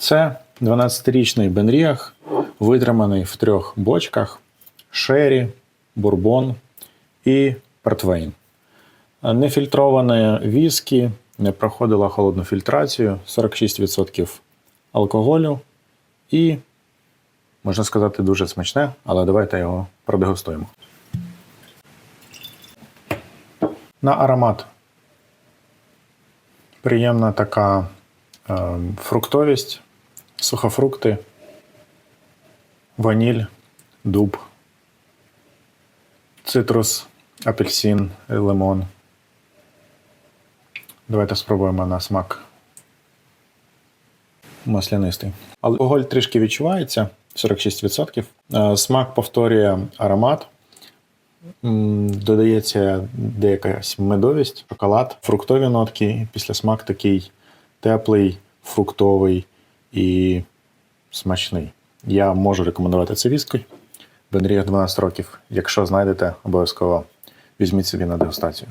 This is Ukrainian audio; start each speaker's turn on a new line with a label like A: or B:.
A: Це 12-річний Бенріах, витриманий в трьох бочках: шері, бурбон і портвейн. Нефільтроване віскі, не проходила холодну фільтрацію, 46% алкоголю і, можна сказати, дуже смачне, але давайте його продегустуємо. На аромат приємна така е, фруктовість, сухофрукти, ваніль, дуб, цитрус, апельсин, лимон. Давайте спробуємо на смак. Маслянистий. Алкоголь трішки відчувається 46%. Е, Смак повторює аромат. Додається деяка медовість, шоколад, фруктові нотки. Після смак такий теплий, фруктовий і смачний. Я можу рекомендувати це віскі. Бенріг 12 років. Якщо знайдете, обов'язково візьміть собі на дегустацію.